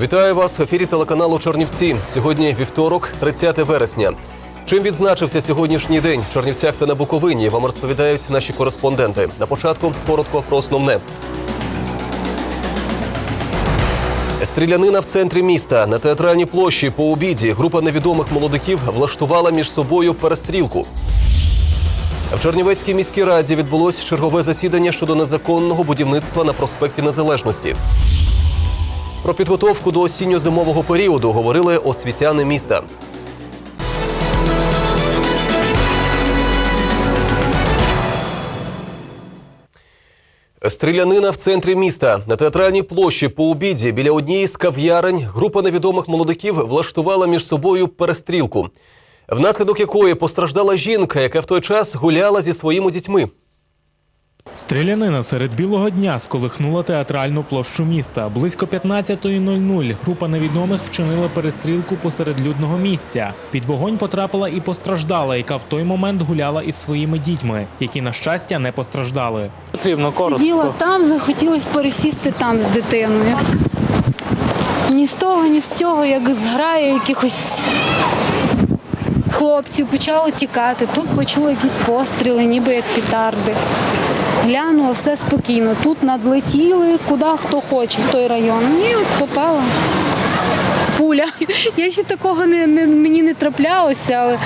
Вітаю вас в ефірі телеканалу Чорнівці. Сьогодні вівторок, 30 вересня. Чим відзначився сьогоднішній день в Чорнівцях та на Буковині? Вам розповідають наші кореспонденти. На початку коротко про основне. Стрілянина в центрі міста на театральній площі по обіді група невідомих молодиків влаштувала між собою перестрілку. В Чернівецькій міській раді відбулось чергове засідання щодо незаконного будівництва на проспекті Незалежності. Про підготовку до осінньо-зимового періоду говорили освітяни міста. Стрілянина в центрі міста на театральній площі по обіді біля однієї з кав'ярень група невідомих молодиків влаштувала між собою перестрілку, внаслідок якої постраждала жінка, яка в той час гуляла зі своїми дітьми. Стрілянина серед білого дня сколихнула театральну площу міста. Близько 15.00 група невідомих вчинила перестрілку посеред людного місця. Під вогонь потрапила і постраждала, яка в той момент гуляла із своїми дітьми, які на щастя не постраждали. Потрібно Сиділа там, захотілося пересісти там з дитиною. Ні з того, ні з цього, як зграє якихось хлопців, почало тікати. Тут почула якісь постріли, ніби як петарди. Глянула, все спокійно. Тут надлетіли, куди хто хоче, в той район. І от попала пуля. Я ще такого не, не, мені не траплялося, але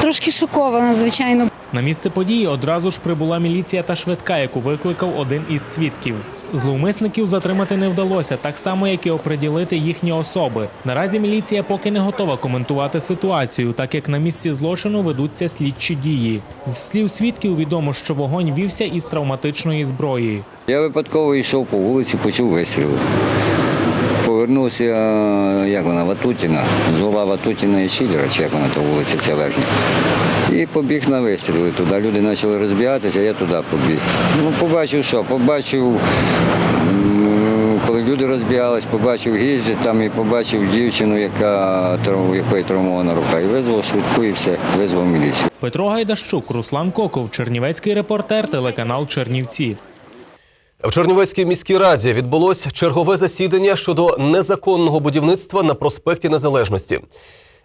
трошки шокована, звичайно. На місце події одразу ж прибула міліція та швидка, яку викликав один із свідків. Зловмисників затримати не вдалося, так само як і оприділити їхні особи. Наразі міліція поки не готова коментувати ситуацію, так як на місці злочину ведуться слідчі дії. З слів свідків відомо, що вогонь вівся із травматичної зброї. Я випадково йшов по вулиці, почув вистріли. Повернувся, як вона, Ватутіна, з угла Ватутіна і Шілера, чи як вона та вулиця ця верхня. І побіг на вистріли. Туди люди почали розбігатися, я туди побіг. Ну, побачив що? Побачив, коли люди розбігались, побачив гізді там і побачив дівчину, яка у якої травмована рука. І визвав швидку і все, визвав міліцію. Петро Гайдащук, Руслан Коков, Чернівецький репортер, телеканал Чернівці. В Чернівецькій міській раді відбулось чергове засідання щодо незаконного будівництва на проспекті Незалежності.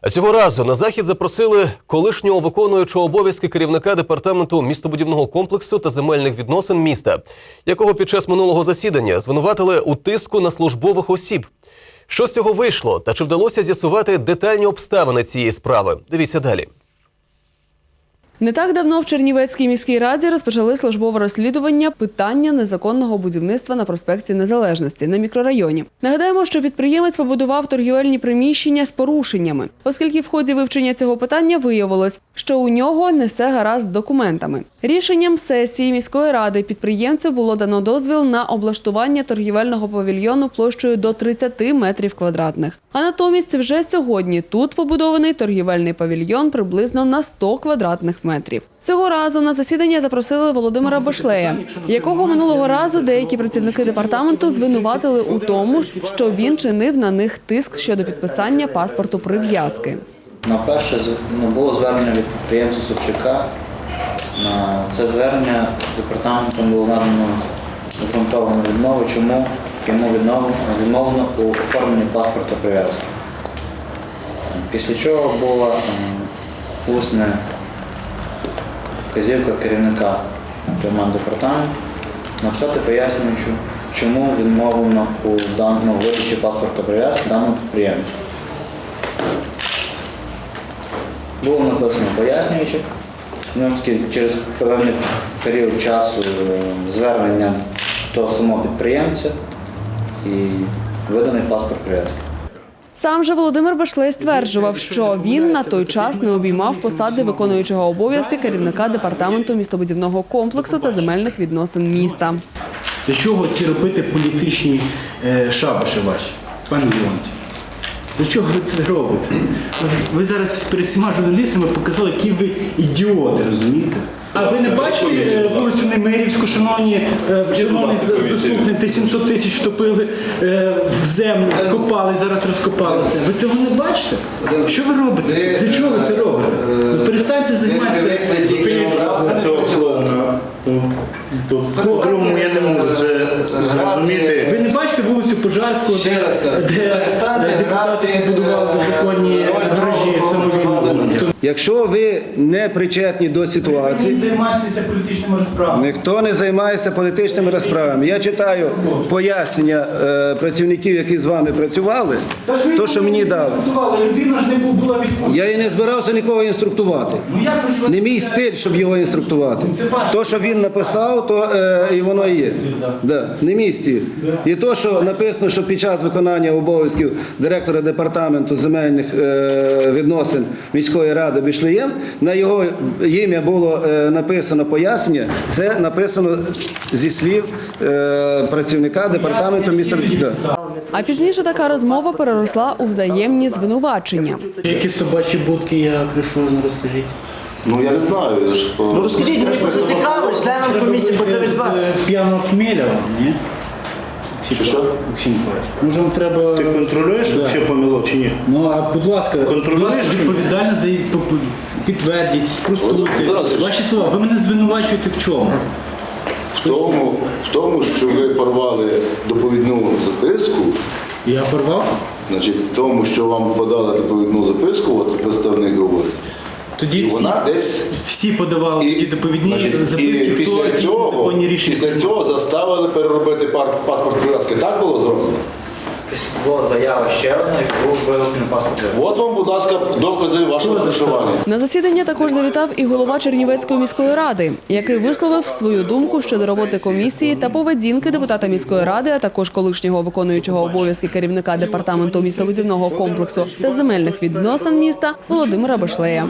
Цього разу на захід запросили колишнього виконуючого обов'язки керівника департаменту містобудівного комплексу та земельних відносин міста, якого під час минулого засідання звинуватили у тиску на службових осіб. Що з цього вийшло, та чи вдалося з'ясувати детальні обставини цієї справи? Дивіться далі. Не так давно в Чернівецькій міській раді розпочали службове розслідування питання незаконного будівництва на проспекті Незалежності на мікрорайоні. Нагадаємо, що підприємець побудував торгівельні приміщення з порушеннями, оскільки в ході вивчення цього питання виявилось, що у нього не все гаразд з документами. Рішенням сесії міської ради підприємцю було дано дозвіл на облаштування торгівельного павільйону площею до 30 метрів квадратних. А натомість вже сьогодні тут побудований торгівельний павільйон приблизно на 100 квадратних метрів. Цього разу на засідання запросили Володимира Башлея, якого минулого разу деякі працівники департаменту звинуватили у тому, що він чинив на них тиск щодо підписання паспорту прив'язки. На перше ну, було звернення від підприємця Собчака. Це звернення департаментом було надано обґрунтовану відмову, чому йому відмовлено, у оформленні паспорта прив'язки. Після чого була ем, усна вказівка керівника департаменту написати пояснюючи, чому відмовлено у даному видачі паспорта прив'язки даному підприємцю. Було написано пояснюючи. Знову ж таки, через певний період часу е, звернення того самого підприємця і виданий паспорт прив'язки. Сам же Володимир Башлей стверджував, що він на той час не обіймав посади виконуючого обов'язки керівника департаменту містобудівного комплексу та земельних відносин міста. Для чого ці робити політичні е, шабаші ваші, пане Леонті? Для чого ви це робите? Ви зараз перед всіма журналістами показали, які ви ідіоти, розумієте? А ви не бачили е, вулицю Немирівську, шановні, е, шановні за- заступники, 700 тисяч втопили е, в землю, копали, зараз розкопали це. Ви цього не бачите? Що ви робите? Для чого ви це робите? Ну, перестаньте займатися. По-другому я не можу це зрозуміти. Ви не бачите вулицю Пожарського, Ще раз кажу, де перестаньте депутати грати, будували е, незаконні роль гаражі правого самовільно. Якщо ви не причетні до ситуації, займаються політичними розправами. ніхто не займається політичними розправами. Я читаю пояснення е, працівників, які з вами працювали, Та ж ви то, що мені дали. Будували, людина ж не бу- була відпустка. Я і не збирався нікого інструктувати. Ну як ви ж вас- Не мій стиль, щоб його інструктувати. Це ваш То, що він написав, то е, і воно і є. Да, не мій стиль. І то, що написано, що під час виконання обов'язків директора департаменту земельних е, відносин міської ради Бішлеєм, на його ім'я було е, написано пояснення. Це написано зі слів е, працівника департаменту міста. Да. А пізніше така розмова переросла у взаємні звинувачення. Які собачі будки я кришу, ну розкажіть. Ну я не знаю. я ж, Ну розкажіть, мені просто цікаво, членам комісії, бо це від З вас. е, п'яного хмеля, ні? Що, що? Миколаївич, може вам треба... Ти контролюєш Да. взагалі помилок чи ні? Ну, а будь ласка, Контролюєш ласка, чи ні? відповідально за її поп- підтвердіть, спростуйте. Будь ласка. Ваші слова, ви мене звинувачуєте в чому? В тому, в тому, що ви порвали доповідну записку, Я порвав? значить, в тому, що вам подали доповідну записку, от представник говорить, Тоді і всі, вона десь. всі подавали такі доповідні значить, записки, і після хто цього, рішення. після цього заставили переробити паспорт прив'язки. Так було зроблено? Була заява ще одна і був вилучений паспорт. От вам, будь ласка, докази вашого проживання. На засідання також завітав і голова Чернівецької міської ради, який висловив свою думку щодо роботи комісії та поведінки депутата міської ради, а також колишнього виконуючого обов'язки керівника департаменту містобудівного комплексу та земельних відносин міста Володимира Башлея.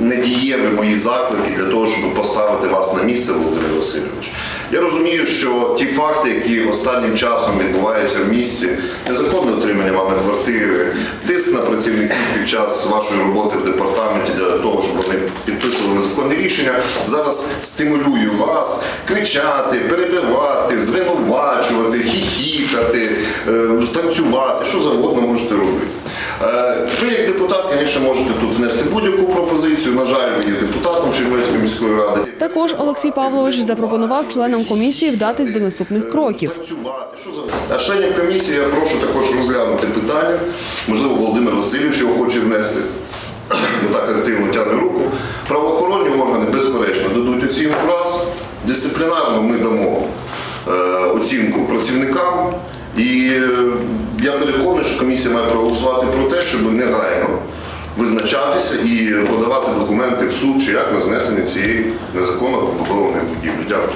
недієві мої заклики для того, щоб поставити вас на місце, Володимир Васильович. Я розумію, що ті факти, які останнім часом відбуваються в місті, незаконне отримання вами квартири, тиск на працівників під час вашої роботи в департаменті для того, щоб вони підписували незаконні рішення, зараз стимулюю вас кричати, перебивати, звинувачувати, хіхікати, е, танцювати, що завгодно можете робити. Е, Ви як депутат, звісно, можете тут внести будь-яку пропозицію. На жаль, ви є депутатом Чернівецької міської ради. Також Олексій Павлович запропонував членам комісії вдатись до наступних кроків. А членів комісії я прошу також розглянути питання. Можливо, Володимир Васильович його хоче внести. Так активно тягне руку. Правоохоронні органи, безперечно, дадуть оцінку раз. Дисциплінарно ми дамо е, оцінку працівникам. І е, я переконаний, що комісія має проголосувати про те, щоб негайно визначатися і подавати документи в суд чи як на знесення цієї незаконно побудованої будівлі. Дякую.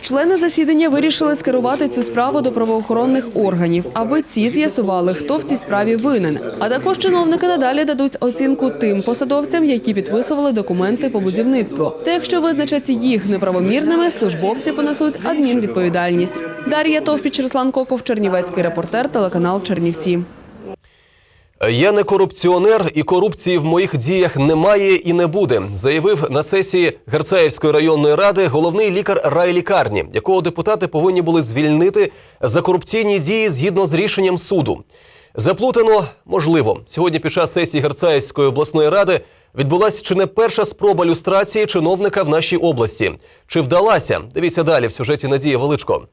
Члени засідання вирішили скерувати цю справу до правоохоронних органів, аби ці з'ясували, хто в цій справі винен. А також чиновники надалі дадуть оцінку тим посадовцям, які підписували документи по будівництву. Та якщо визначать їх неправомірними, службовці понесуть адмінвідповідальність. Дар'я Товпіч, Руслан Коков, Чернівецький репортер, телеканал Чернівці. Я не корупціонер, і корупції в моїх діях немає і не буде, заявив на сесії Герцаївської районної ради головний лікар райлікарні, якого депутати повинні були звільнити за корупційні дії згідно з рішенням суду. Заплутано можливо. Сьогодні під час сесії Герцаївської обласної ради відбулася чи не перша спроба люстрації чиновника в нашій області. Чи вдалася? Дивіться далі в сюжеті Надії Величко.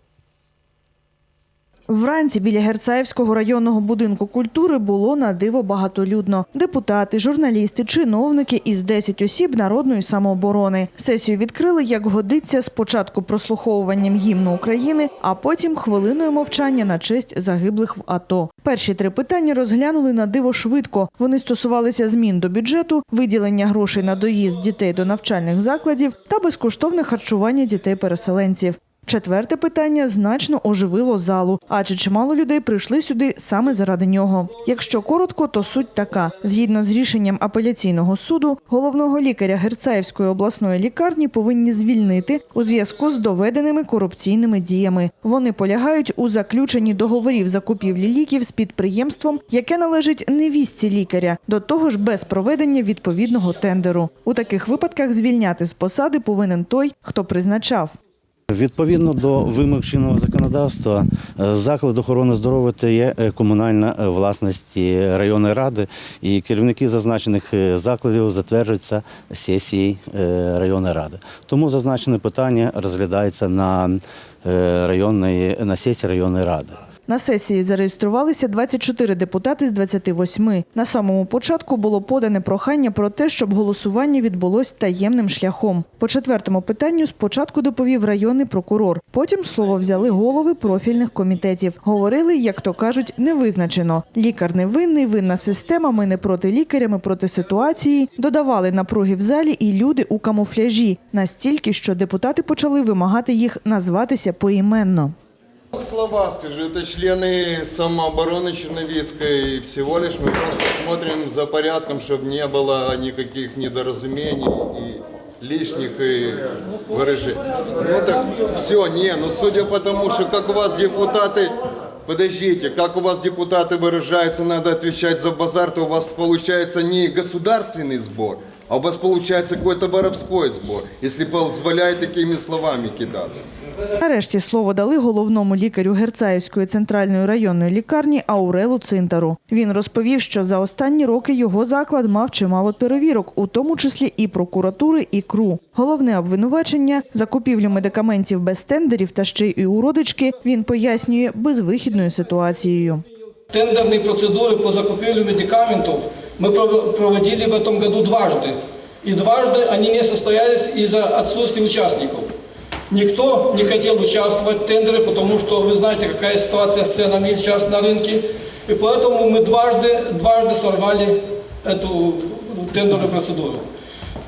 Вранці біля Герцаївського районного будинку культури було на диво багатолюдно. Депутати, журналісти, чиновники із 10 осіб народної самооборони. Сесію відкрили, як годиться, спочатку прослуховуванням гімну України, а потім хвилиною мовчання на честь загиблих в АТО. Перші три питання розглянули на диво швидко. Вони стосувалися змін до бюджету, виділення грошей на доїзд дітей до навчальних закладів та безкоштовне харчування дітей-переселенців. Четверте питання значно оживило залу, адже чимало людей прийшли сюди саме заради нього. Якщо коротко, то суть така: згідно з рішенням апеляційного суду, головного лікаря Герцаївської обласної лікарні повинні звільнити у зв'язку з доведеними корупційними діями. Вони полягають у заключенні договорів закупівлі ліків з підприємством, яке належить невістці лікаря, до того ж без проведення відповідного тендеру. У таких випадках звільняти з посади повинен той, хто призначав. Відповідно до вимог чинного законодавства, е, заклад охорони здоров'я це є е, комунальна е, власність районної ради, і керівники зазначених закладів затверджуються сесією е, районної ради. Тому зазначене питання розглядається на районної на сесії районної ради. На сесії зареєструвалися 24 депутати з 28. На самому початку було подане прохання про те, щоб голосування відбулось таємним шляхом. По четвертому питанню спочатку доповів районний прокурор. Потім слово взяли голови профільних комітетів. Говорили, як то кажуть, невизначено. Лікар не винний, винна система. Ми не проти лікаря, ми проти ситуації. Додавали напруги в залі і люди у камуфляжі настільки, що депутати почали вимагати їх назватися поіменно. Слова скажу, это члены самообороны Черновицкой. Всего лишь мы просто смотрим за порядком, чтобы не было никаких недоразумений и лишних и выражений. Ну так все, не, ну судя по тому, что как у вас депутаты, подождите, как у вас депутаты выражаются, надо отвечать за базар, то у вас получается не государственный сбор, а у вас получается какой-то воровской сбор, если позволяет такими словами кидаться. Нарешті слово дали головному лікарю Герцаївської центральної районної лікарні Аурелу Цинтару. Він розповів, що за останні роки його заклад мав чимало перевірок, у тому числі і прокуратури, і КРУ. Головне обвинувачення закупівлю медикаментів без тендерів та ще й у родички він пояснює безвихідною ситуацією. Тендерные процедуры по закуплению медикаментов мы пров- проводили в этом году дважды. И дважды они не состоялись из-за отсутствия участников. Никто не хотел участвовать в тендере, потому что вы знаете, какая ситуация с ценами сейчас на рынке. И поэтому мы дважды, дважды сорвали эту тендерную процедуру.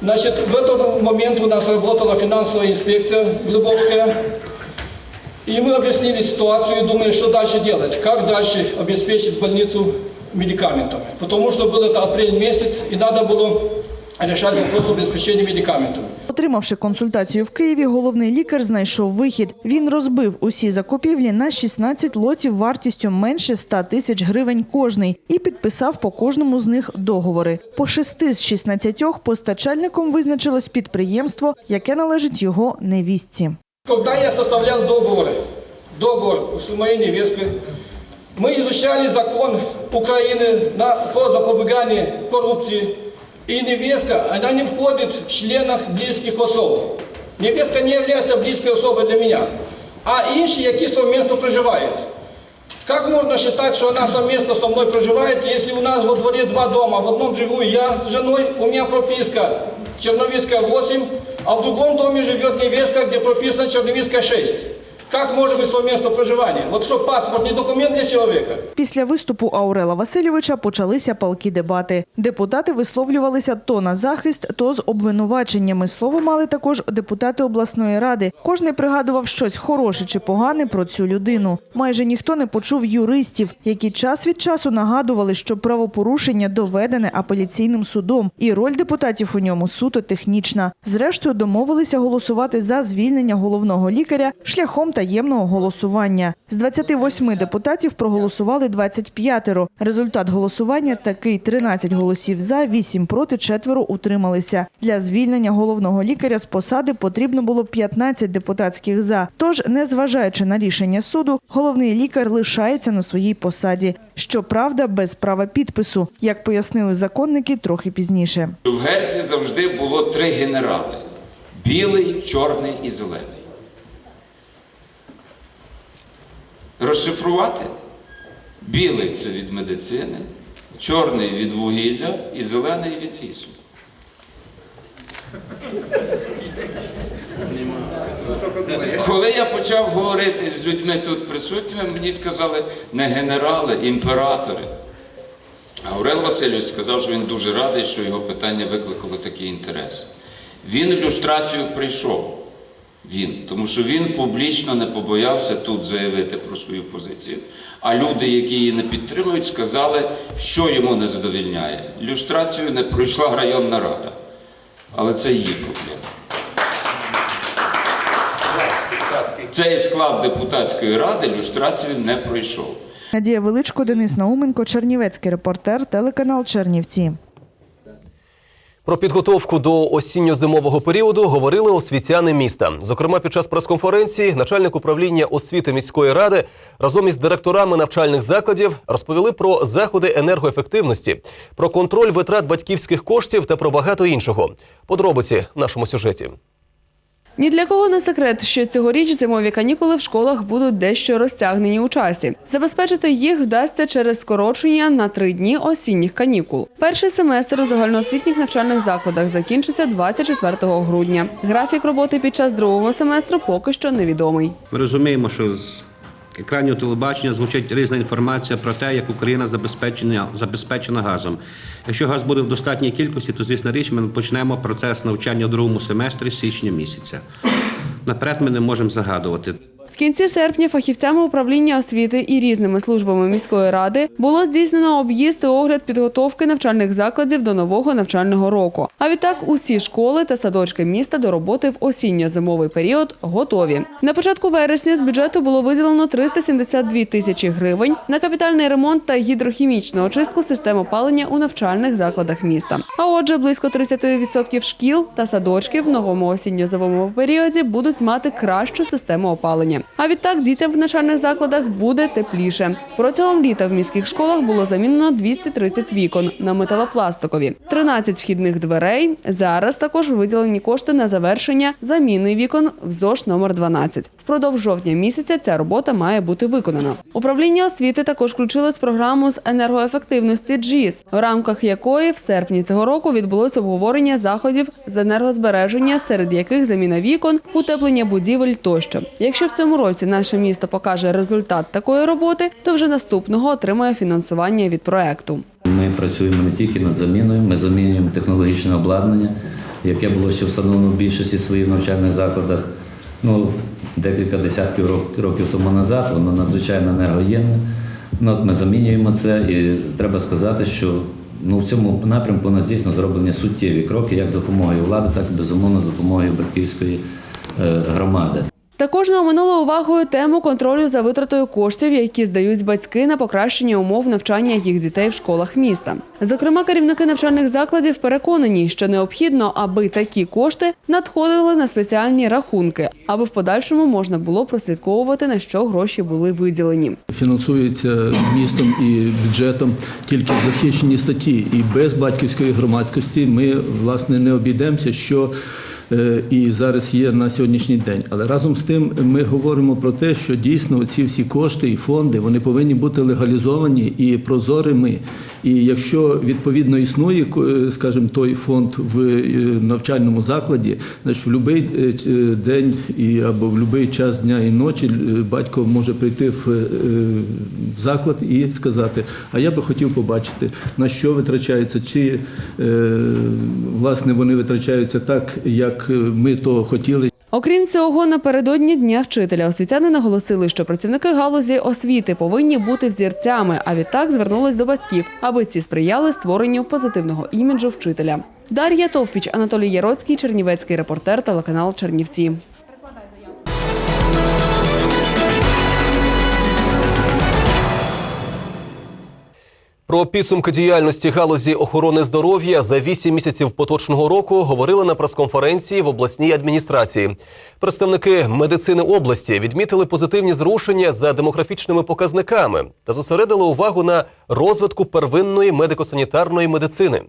Значит, в этот момент у нас работала финансовая инспекция Глубовская. И мы объяснили ситуацию и думали, что дальше делать, как дальше обеспечить больницу медикаментами. Потому что был это апрель месяц, и надо было решать вопрос обеспечения медикаментами. Отримавши консультацію в Києві, головний лікар знайшов вихід. Він розбив усі закупівлі на 16 лотів вартістю менше 100 тисяч гривень кожний і підписав по кожному з них договори. По шести з 16 постачальником визначилось підприємство, яке належить його невістці. Когда я составлял договоры, договор с моей невесткой, мы изучали закон Украины на, по запобеганию коррупции. И невестка, она не входит в членах близких особ. Невестка не является близкой особой для меня. А інші, які совместно проживають. Как можно считать, что она совместно со мной проживает, если у нас во дворе два дома? В одном живу я с женой, у меня прописка Черновицкая 8, а в другом доме живет невестка, где прописано Черновицкая 6. Как может быть совместное проживание? Вот что, паспорт не документ для человека? Після виступу Аурела Васильовича почалися палкі дебати. Депутати висловлювалися то на захист, то з обвинуваченнями. Слово мали також депутати обласної ради. Кожний пригадував щось хороше чи погане про цю людину. Майже ніхто не почув юристів, які час від часу нагадували, що правопорушення доведене апеляційним судом, і роль депутатів у ньому суто технічна. Зрештою, домовилися голосувати за звільнення головного лікаря шляхом таємного голосування. З 28 депутатів проголосували 25-ро. Результат голосування такий: 13 голосів за, 8 проти, четверо утрималися. Для звільнення головного лікаря з посади потрібно було 15 депутатських за. Тож, незважаючи на рішення суду, головний лікар лишається на своїй посаді. Щоправда, без права підпису, як пояснили законники трохи пізніше. В Герці завжди було три генерали: білий, чорний і зелений. Розшифрувати? Білий це від медицини, чорний від вугілля і зелений від лісу. Коли я почав говорити з людьми тут присутніми, мені сказали не генерали, імператори. А Орел Васильович сказав, що він дуже радий, що його питання викликало такий інтерес. Він ілюстрацію прийшов. Він, тому що він публічно не побоявся тут заявити про свою позицію. А люди, які її не підтримують, сказали, що йому не задовільняє. Ілюстрацію не пройшла районна рада. Але це її проблема. Цей склад депутатської ради ілюстрацію не пройшов. Надія Величко, Денис Науменко, Чернівецький репортер, телеканал Чернівці. Про підготовку до осінньо-зимового періоду говорили освітяни міста. Зокрема, під час прес-конференції начальник управління освіти міської ради разом із директорами навчальних закладів розповіли про заходи енергоефективності, про контроль витрат батьківських коштів та про багато іншого. Подробиці в нашому сюжеті. Ні для кого не секрет, що цьогоріч зимові канікули в школах будуть дещо розтягнені у часі. Забезпечити їх вдасться через скорочення на три дні осінніх канікул. Перший семестр у загальноосвітніх навчальних закладах закінчиться 24 грудня. Графік роботи під час другого семестру поки що невідомий. Ми розуміємо, що з екранів телебачення звучить різна інформація про те, як Україна забезпечена, забезпечена газом. Якщо газ буде в достатній кількості, то звісно річ ми почнемо процес навчання у другому семестрі з січня місяця. Наперед ми не можемо загадувати. В кінці серпня фахівцями управління освіти і різними службами міської ради було здійснено об'їзд і огляд підготовки навчальних закладів до нового навчального року. А відтак усі школи та садочки міста до роботи в осінньо-зимовий період готові. На початку вересня з бюджету було виділено 372 тисячі гривень на капітальний ремонт та гідрохімічну очистку систем опалення у навчальних закладах міста. А отже, близько 30% шкіл та садочків в новому осінньо-зимовому періоді будуть мати кращу систему опалення. А відтак дітям в навчальних закладах буде тепліше. Протягом літа в міських школах було замінено 230 вікон на металопластикові, 13 вхідних дверей. Зараз також виділені кошти на завершення заміни вікон в ЗОЖ номер 12. Впродовж жовтня місяця ця робота має бути виконана. Управління освіти також включилось програму з енергоефективності ДЖІС, в рамках якої в серпні цього року відбулось обговорення заходів з енергозбереження, серед яких заміна вікон, утеплення будівель тощо. Якщо в цьому році наше місто покаже результат такої роботи, то вже наступного отримає фінансування від проекту. Ми працюємо не тільки над заміною, ми замінюємо технологічне обладнання, яке було ще встановлено в більшості своїх навчальних закладах. Ну, декілька десятків років тому назад, воно надзвичайно енергоємне. Ну, от ми замінюємо це і треба сказати, що ну, в цьому напрямку у нас дійсно зроблені суттєві кроки, як з допомогою влади, так і безумовно з допомогою Батьківської е, громади. Також не оминули увагою тему контролю за витратою коштів, які здають батьки на покращення умов навчання їх дітей в школах міста. Зокрема, керівники навчальних закладів переконані, що необхідно, аби такі кошти надходили на спеціальні рахунки, аби в подальшому можна було прослідковувати на що гроші були виділені. Фінансується містом і бюджетом тільки захищені статті, і без батьківської громадськості ми власне не обійдемося, що і зараз є на сьогоднішній день. Але разом з тим ми говоримо про те, що дійсно ці всі кошти і фонди вони повинні бути легалізовані і прозорими. І якщо відповідно існує, е, скажімо, той фонд в е, навчальному закладі, значить в будь-який день і або в будь-який час дня і ночі е, батько може прийти в е, заклад і сказати: а я би хотів побачити, на що витрачається, чи е, власне вони витрачаються так, як е, ми то хотіли. Окрім цього, напередодні дня вчителя освітяни наголосили, що працівники галузі освіти повинні бути взірцями, а відтак звернулись до батьків, аби ці сприяли створенню позитивного іміджу вчителя. Дар'я Товпіч, Анатолій Яроцький, Чернівецький репортер, телеканал Чернівці. Про підсумки діяльності галузі охорони здоров'я за 8 місяців поточного року говорили на прес-конференції в обласній адміністрації. Представники медицини області відмітили позитивні зрушення за демографічними показниками та зосередили увагу на розвитку первинної медико-санітарної медицини.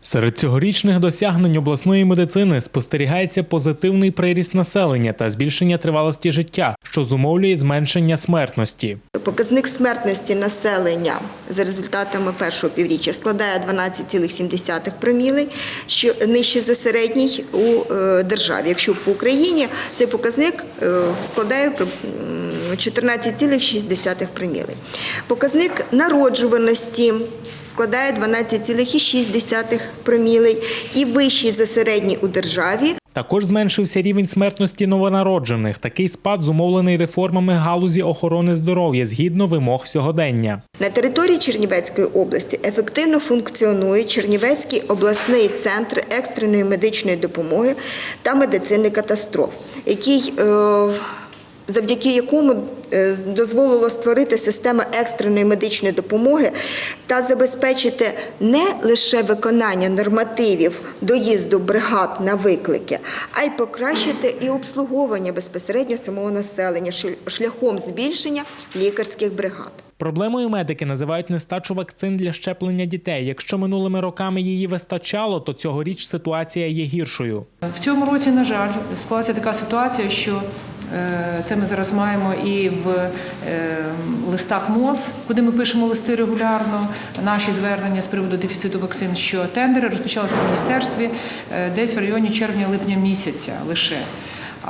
Серед цьогорічних досягнень обласної медицини спостерігається позитивний приріст населення та збільшення тривалості життя, що зумовлює зменшення смертності. Показник смертності населення за результатами першого півріччя складає 12,7 проміли, що нижче за середній у е, державі. Якщо по Україні цей показник е, складає при- м, 14,6 проміли. Показник народжуваності складає 12,6 проміли і вищий за середній у державі Також зменшився рівень смертності новонароджених. Такий спад зумовлений реформами галузі охорони здоров'я згідно вимог сьогодення. На території Чернівецької області ефективно функціонує Чернівецький обласний центр екстреної медичної допомоги та медицини катастроф, який е, завдяки якому е, дозволило створити систему екстреної медичної допомоги та забезпечити не лише виконання нормативів доїзду бригад на виклики, а й покращити і обслуговування безпосередньо самого населення шляхом збільшення лікарських бригад. Проблемою медики називають нестачу вакцин для щеплення дітей. Якщо минулими роками її вистачало, то цьогоріч ситуація є гіршою. В цьому році, на жаль, склалася така ситуація, що це ми зараз маємо і в е, листах МОЗ, куди ми пишемо листи регулярно, наші звернення з приводу дефіциту вакцин, що тендери розпочалися в міністерстві е, десь в районі червня-липня місяця лише.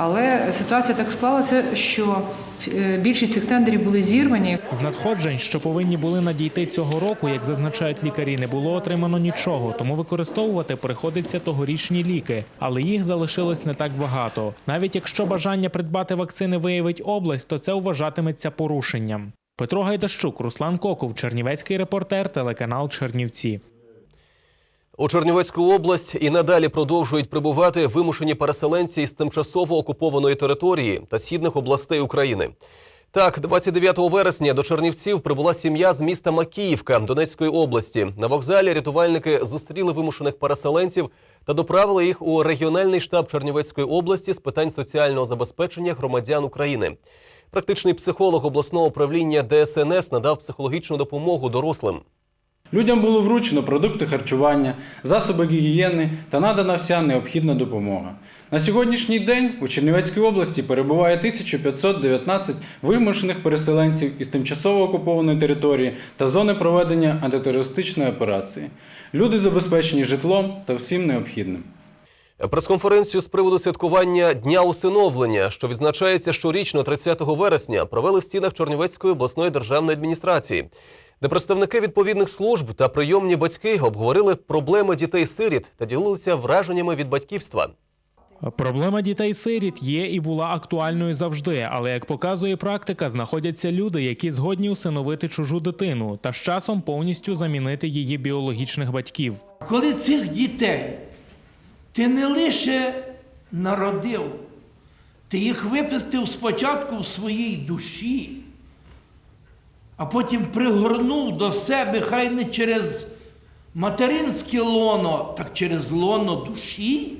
Але ситуація так склалася, що е, більшість цих тендерів були зірвані. З надходжень, що повинні були надійти цього року, як зазначають лікарі, не було отримано нічого, тому використовувати приходиться тогорічні ліки, але їх залишилось не так багато. Навіть якщо бажання придбати вакцини виявить область, то це вважатиметься порушенням. Петро Гайдащук, Руслан Коков, Чернівецький репортер, телеканал Чернівці. У Чернівецьку область і надалі продовжують прибувати вимушені переселенці із тимчасово окупованої території та східних областей України. Так, 29 вересня до Чернівців прибула сім'я з міста Макіївка Донецької області. На вокзалі рятувальники зустріли вимушених переселенців та доправили їх у регіональний штаб Чернівецької області з питань соціального забезпечення громадян України. Практичний психолог обласного управління ДСНС надав психологічну допомогу дорослим. Людям було вручено продукти харчування, засоби гігієни та надана вся необхідна допомога. На сьогоднішній день у Чернівецькій області перебуває 1519 вимушених переселенців із тимчасово окупованої території та зони проведення антитерористичної операції. Люди забезпечені житлом та всім необхідним. Прес-конференцію з приводу святкування Дня усиновлення, що відзначається щорічно 30 вересня, провели в стінах Чернівецької обласної державної адміністрації, де представники відповідних служб та прийомні батьки обговорили проблеми дітей-сиріт та ділилися враженнями від батьківства. Проблема дітей-сиріт є і була актуальною завжди, але як показує практика, знаходяться люди, які згодні усиновити чужу дитину та з часом повністю замінити її біологічних батьків. Коли цих дітей ти не лише народив, ти їх випустив спочатку в своїй душі, а потім пригорнув до себе, хай не через материнське лоно, так через лоно душі,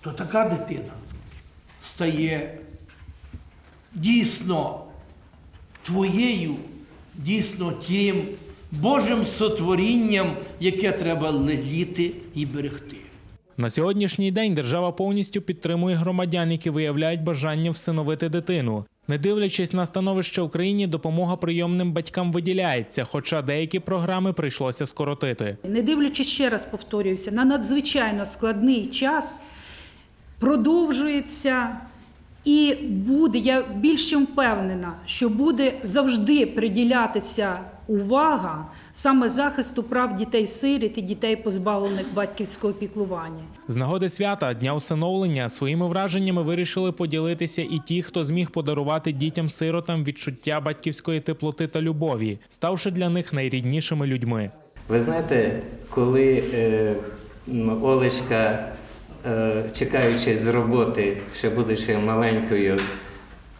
то така дитина стає дійсно твоєю, дійсно тим Божим сотворінням, яке треба леліти і берегти. На сьогоднішній день держава повністю підтримує громадян, які виявляють бажання всиновити дитину. Не дивлячись на становище в Україні, допомога прийомним батькам виділяється, хоча деякі програми прийшлося скоротити. Не дивлячись ще раз повторююся, на надзвичайно складний час продовжується і буде, я більше впевнена, що буде завжди приділятися увага саме захисту прав дітей-сиріт і дітей, позбавлених батьківського піклування. З нагоди свята Дня усиновлення своїми враженнями вирішили поділитися і ті, хто зміг подарувати дітям-сиротам відчуття батьківської теплоти та любові, ставши для них найріднішими людьми. Ви знаєте, коли е, Олечка, е, чекаючи з роботи, ще будучи маленькою,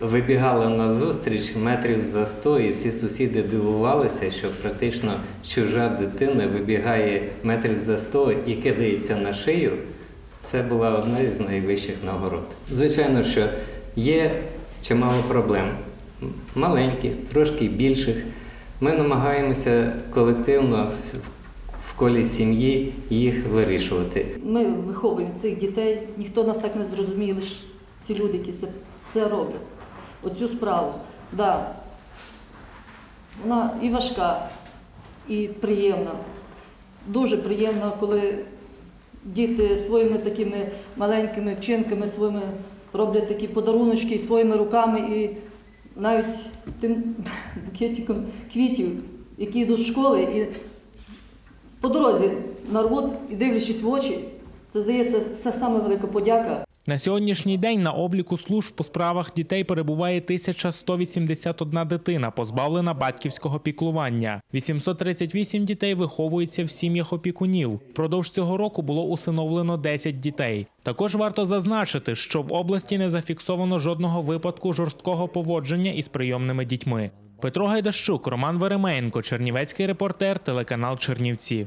вибігала на зустріч метрів за сто, і всі сусіди дивувалися, що практично чужа дитина вибігає метрів за сто і кидається на шию. Це була одна із найвищих нагород. Звичайно, що є чимало проблем маленьких, трошки більших. Ми намагаємося колективно в- колі сім'ї їх вирішувати. Ми виховуємо цих дітей, ніхто нас так не зрозуміє, лише ці люди, які це, це роблять. Оцю справу. Да. Вона і важка, і приємна. Дуже приємно, коли діти своїми такими маленькими вчинками своїми роблять такі подаруночки своїми руками і навіть тим букетиком квітів, які йдуть з школи, і по дорозі нарвуть і дивлячись в очі, це здається, це саме велика подяка. На сьогоднішній день на обліку служб по справах дітей перебуває 1181 дитина, позбавлена батьківського піклування. 838 дітей виховуються в сім'ях опікунів. Впродовж цього року було усиновлено 10 дітей. Також варто зазначити, що в області не зафіксовано жодного випадку жорсткого поводження із прийомними дітьми. Петро Гайдащук, Роман Веремеєнко, Чернівецький репортер, телеканал Чернівці.